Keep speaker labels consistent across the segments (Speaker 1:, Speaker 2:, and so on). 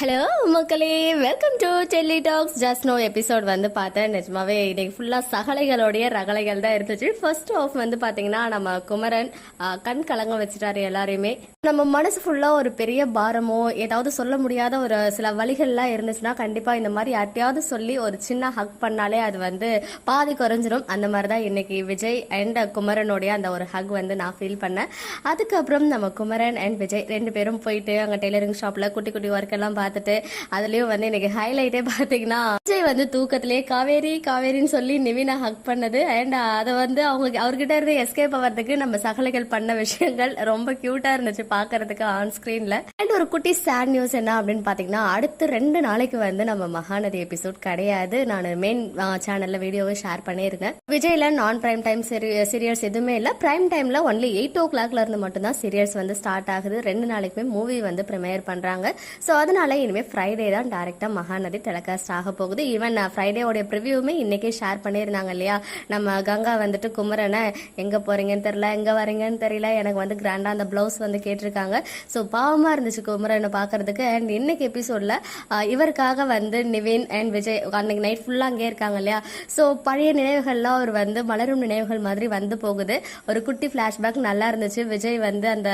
Speaker 1: Hello மக்களே. Welcome to Telly talks just now episode வந்து பார்த்தேன். நிஜமாவே இன்னைக்கு ஃபுல்லா சகலைகளுடைய ரகலைகள் தான் இருந்துச்சு. ஃபர்ஸ்ட் ஆஃப் வந்து பாத்தீங்கன்னா நம்ம குமரன் கண் கலங்க வச்சுட்டாரு எல்லாரையுமே. நம்ம மனசு ஃபுல்லா ஒரு பெரிய பாரமோ ஏதாவது சொல்ல முடியாத ஒரு சில வழிகள்லாம் இருந்துச்சுன்னா கண்டிப்பா இந்த மாதிரி யார்ட்டையாவது சொல்லி ஒரு சின்ன ஹக் பண்ணாலே அது வந்து பாதி குறைஞ்சிரும். அந்த மாதிரி தான் இன்னைக்கு விஜய் அண்ட் குமரனுடைய அந்த ஒரு ஹக் வந்து நான் ஃபீல் பண்ணேன். அதுக்கப்புறம் நம்ம குமரன் அண்ட் விஜய் ரெண்டு பேரும் போயிட்டு அங்க டெய்லரிங் ஷாப்ல குட்டி குட்டி ஒர்க் எல்லாம் பார்த்துட்டு அதுலயும் வந்து எனக்கு ஹைலைட்டே பாத்தீங்கன்னா விஜய் வந்து தூக்கத்திலே காவேரி காவேரின்னு சொல்லி நிவினா ஹக் பண்ணது. அண்ட் அதை வந்து அவங்க அவர்கிட்ட இருந்து எஸ்கேப் ஆகிறதுக்கு நம்ம சகலைகள் பண்ண விஷயங்கள் ரொம்ப கியூட்டா இருந்துச்சு பாக்குறதுக்கு ஆன் ஸ்கிரீன்ல அண்ட் ஒரு குட்டி சேட் நியூஸ் என்ன அப்படின்னு பாத்தீங்கன்னா அடுத்து ரெண்டு நாளைக்கு வந்து நம்ம மகாநதி எபிசோட் கிடையாது. நான் மெயின் சேனல்ல வீடியோவை ஷேர் பண்ணியிருக்கேன் விஜய்ல நான் பிரைம் டைம் சீரியல்ஸ் எதுவுமே இல்ல. பிரைம் டைம்ல ஒன்லி எயிட் ஓ கிளாக்ல இருந்து மட்டும்தான் சீரியல்ஸ் வந்து ஸ்டார்ட் ஆகுது. ரெண்டு நாளைக்குமே மூவி வந்து ப்ரிமியர் பண்றாங்க. ஸோ அதனால இனிமேல் ஃப்ரைடே தான் டேரெக்டாக மகாநதி டெலகாஸ்ட் ஆக போகுது. ஈவன் ஃப்ரைடேவோடைய ப்ரிவியூமே இன்னைக்கே ஷேர் பண்ணியிருந்தாங்க இல்லையா? நம்ம கங்கா வந்துட்டு குமரனை எங்கே போகிறீங்கன்னு தெரியல எங்கே வரீங்கன்னு தெரியல. எனக்கு வந்து கிராண்டாக அந்த ப்ளவுஸ் வந்து கேட்டிருக்காங்க. ஸோ பாவமாக இருந்துச்சு குமரனை பார்க்கறதுக்கு. அண்ட் இன்னைக்கு எபிசோடில் இவருக்காக வந்து நிவின் அண்ட் விஜய் அன்னைக்கு நைட் ஃபுல்லாக அங்கே இருக்காங்க இல்லையா? ஸோ பழைய நினைவுகள்லாம் அவர் வந்து மலரும் நினைவுகள் மாதிரி வந்து போகுது. ஒரு குட்டி ஃபிளாஷ்பேக் நல்லா இருந்துச்சு. விஜய் வந்து அந்த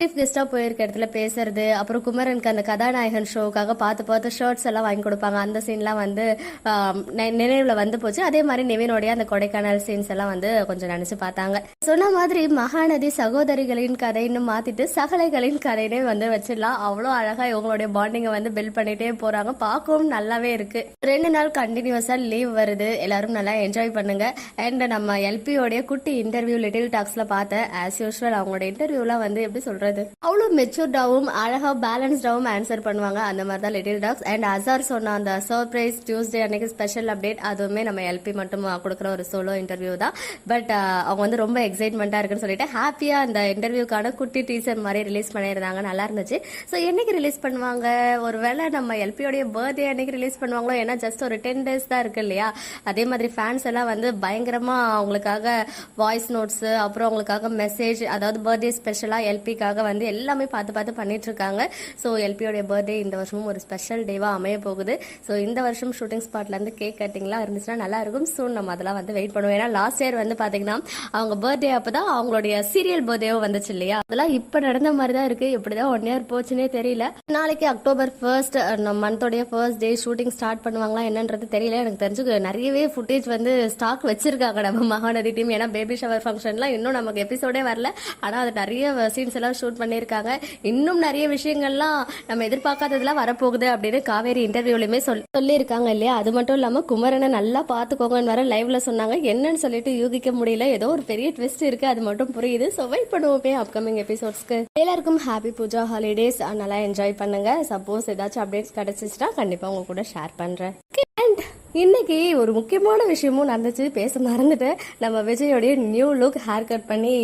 Speaker 1: சீஃப் கெஸ்டா போயிருக்க இடத்துல பேசுறது அப்புறம் குமரனுக்கு அந்த கதாநாயகன் ஷோக்காக பார்த்து பார்த்து ஷர்ட்ஸ் எல்லாம் வாங்கி கொடுப்பாங்க. அந்த சீன்லாம் வந்து ஆம், நினைவுல வந்து போச்சு. அதே மாதிரி நிவினுடைய அந்த கொடைக்கானல் சீன்ஸ் எல்லாம் வந்து கொஞ்சம் நினைச்சு பார்த்தாங்க. சொன்ன மாதிரி மகாநதி சகோதரிகளின் கதைன்னு மாத்திட்டு சகலைகளின் கதைனே வந்து வச்சிடலாம். அவ்வளோ அழகா இவங்களுடைய பாண்டிங்கை வந்து பில்ட் பண்ணிட்டே போறாங்க. பார்க்கவும் நல்லாவே இருக்கு. ரெண்டு நாள் கண்டினியூஸா லீவ் வருது. எல்லாரும் நல்லா என்ஜாய் பண்ணுங்க. அண்ட் நம்ம எல்பியோடைய குட்டி இன்டர்வியூ லிட்டில் டாக்ஸ்ல பார்த்தேன். ஆஸ் யூஸ்வல் அவங்களோட இன்டர்வியூலாம் வந்து எப்படி சொல்றது அவ்வளோ மெச்சூர்டாவும் அழகா பேலன்ஸ்டாவும் ஆன்சர் பண்ணுவாங்க. அந்த மாதிரி தான் லிட்டில் டாக்ஸ் அண்ட் அசார் சொன்ன அந்த சர்ப்ரைஸ் டியூஸ்டே அன்னைக்கு ஸ்பெஷல் அப்டேட் அதுவுமே நம்ம எல்பி மட்டும் கொடுக்குற ஒரு சோலோ இன்டர்வியூ தான். பட் அவங்க வந்து ரொம்ப எக்ஸைட்மெண்ட்டாக இருக்குன்னு சொல்லிட்டு ஹாப்பியா அந்த இன்டர்வியூக்கான குட்டி டீசர் மாதிரி ரிலீஸ் பண்ணியிருந்தாங்க. நல்லா இருந்துச்சு. ஸோ என்னைக்கு ரிலீஸ் பண்ணுவாங்க? ஒருவேளை நம்ம எல்பியோடைய பர்த்டே அன்னைக்கு ரிலீஸ் பண்ணுவாங்களோ? ஏன்னா ஜஸ்ட் ஒரு டென் டேஸ் தான் இருக்கு இல்லையா? அதே மாதிரி ஃபேன்ஸ் எல்லாம் வந்து பயங்கரமா அவங்களுக்காக வாய்ஸ் நோட்ஸ் அப்புறம் அவங்களுக்காக மெசேஜ் அதாவது பர்த்டே ஸ்பெஷலா எல்பிக்காக வந்து எல்லாமே பார்த்து பார்த்து பண்ணிட்டு இருக்காங்க ஸோ எல்பியோடைய பர்த்டே இந்த வருஷமும் ஒரு ஸ்பெஷல் டேவா அமைய போகுது. ஸோ இந்த வருஷம் ஷூட்டிங் ஸ்பாட்ல இருந்து கேக் கட்டிங்லாம் இருந்துச்சுன்னா நல்லா இருக்கும். ஸோ நம்ம அதெல்லாம் வந்து வெயிட் பண்ணுவோம். ஏன்னா லாஸ்ட் இயர் வந்து பாத்தீங்கன்னா அவங்க பர்த்டே அப்பதான் அவங்களுடைய சீரியல் பர்த்டேவும் வந்துச்சு இல்லையா? அதெல்லாம் இப்ப நடந்த மாதிரி தான் இருக்கு. இப்படிதான் ஒன் இயர் போச்சுன்னே தெரியல. நாளைக்கு அக்டோபர் ஃபர்ஸ்ட் மந்தோடைய ஃபர்ஸ்ட் டே ஷூட்டிங் ஸ்டார்ட் பண்ணுவாங்களா என்னன்றது தெரியல. எனக்கு தெரிஞ்சு நிறையவே ஃபுட்டேஜ் வந்து ஸ்டாக் வச்சிருக்காங்க நம்ம மகாநதி டீம் ஏன்னா பேபி ஷவர் ஃபங்க்ஷன்லாம் இன்னும் நமக்கு எபிசோடே வரல. ஆனா அது நிறைய சீன்ஸ் எல்லாம் ஷூட் பண்ணியிருக்காங்க இன்னும் நிறைய விஷயங்கள்லாம் நம்ம எதிர்பார்க்காததெல்லாம் வரப்போகுது அப்படின்னு காவேரி இன்டர்வியூலையுமே சொல் சொல்லியிருக்காங்க இல்லையா? அது மட்டும் இல்லாமல் குமரனை நல்லா பார்த்துக்கோங்கன்னு வர லைவ்ல சொன்னாங்க. என்னன்னு சொல்லிட்டு யூகிக்க முடியல. ஏதோ ஒரு பெரிய ட்விஸ்ட் இருக்கு. அது மட்டும் புரியுது. ஸோ வெயிட் பண்ணுவோமே அப்கமிங் எபிசோட்ஸ்க்கு எல்லாருக்கும் ஹாப்பி பூஜா ஹாலிடேஸ் நல்லா என்ஜாய் பண்ணுங்க. சப்போஸ் ஏதாச்சும் அப்டேட்ஸ் கிடைச்சிச்சுன்னா கண்டிப்பா உங்க கூட ஷேர் பண்றேன். இன்னைக்கு ஒரு முக்கியமான விஷயமும் நடந்துச்சு. பேச மறந்துட்டேன். நம்ம விஜயோடைய நியூ லுக் ஹேர் கட் பண்ணி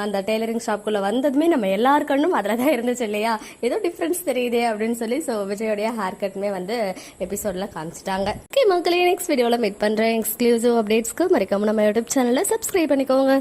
Speaker 1: அந்த டெய்லரிங் ஷாப்குள்ள வந்ததுமே நம்ம எல்லார் கண்ணும் அதில் தான் இருந்துச்சு இல்லையா? ஏதோ டிஃப்ரென்ஸ் தெரியுதே அப்படின்னு சொல்லி ஸோ விஜயோடைய ஹேர் கட்மே வந்து எபிசோட்ல காமிச்சிட்டாங்க. ஓகே மக்களே நெக்ஸ்ட் வீடியோவில் மீட் பண்ணுறேன் எக்ஸ்க்ளூசிவ் அப்டேட்ஸ்க்கு மறக்காம நம்ம யூடியூப் சேனலை சப்ஸ்கிரைப் பண்ணிக்கோங்க.